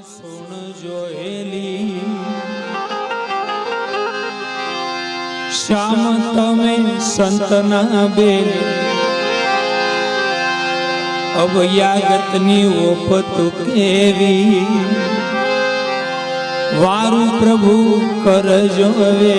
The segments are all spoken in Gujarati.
સુણ જોયેલી શ્યામ તમે સંતના બેન અવયાગતની ઓપત કેવી વારું પ્રભુ કરજો હવે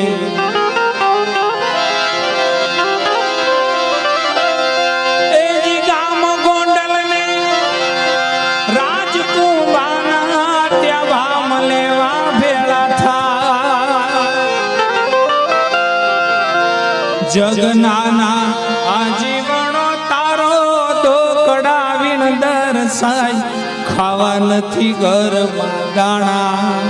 જગનાના આજીવણો તારો તો દોકડાવીણ દરસાય ખાવા નથી ઘરમાં દાણા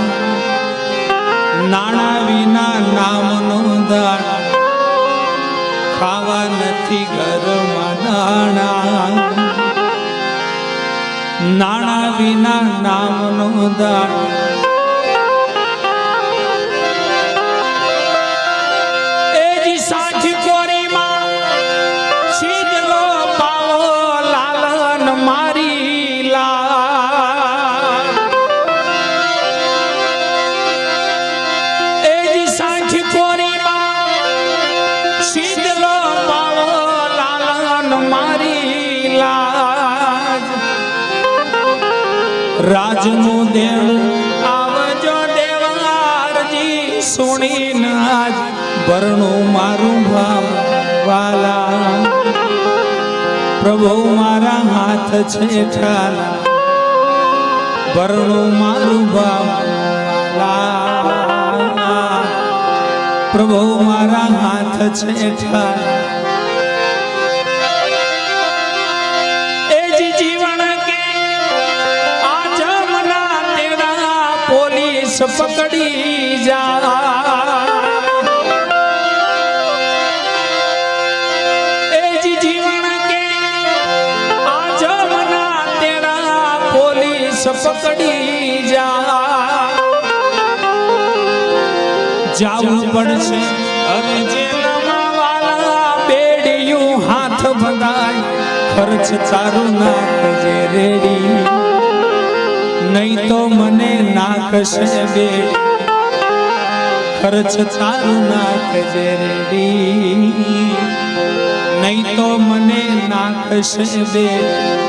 નાણા વિના નામનો દાણ ખાવા નથી ઘરમાં દાણા નાણા વિના નામનો દાણ રાજનું દેણું આવજો દેવારજી સુણી નાજ ભરણું મારું ભાવ વાલા. પ્રભુ મારા હાથ છે ઠાલા, ભરણું મારું ભાવ વાલા. પ્રભુ મારા હાથ છે ઠાલા પોલીસ પકડી જા. એ જીવન કે આ જમના તેરા પકડી જા. જાવું પડશે અને જેલમાં વાલા બેડિયું હાથ ભગાય. ખર્ચ તારું નાખજે રેડી. નહીં તો મને નાખશે બે. ખર્ચ તારું નાખજે રેડી. નહીં તો મને નાખશે બે.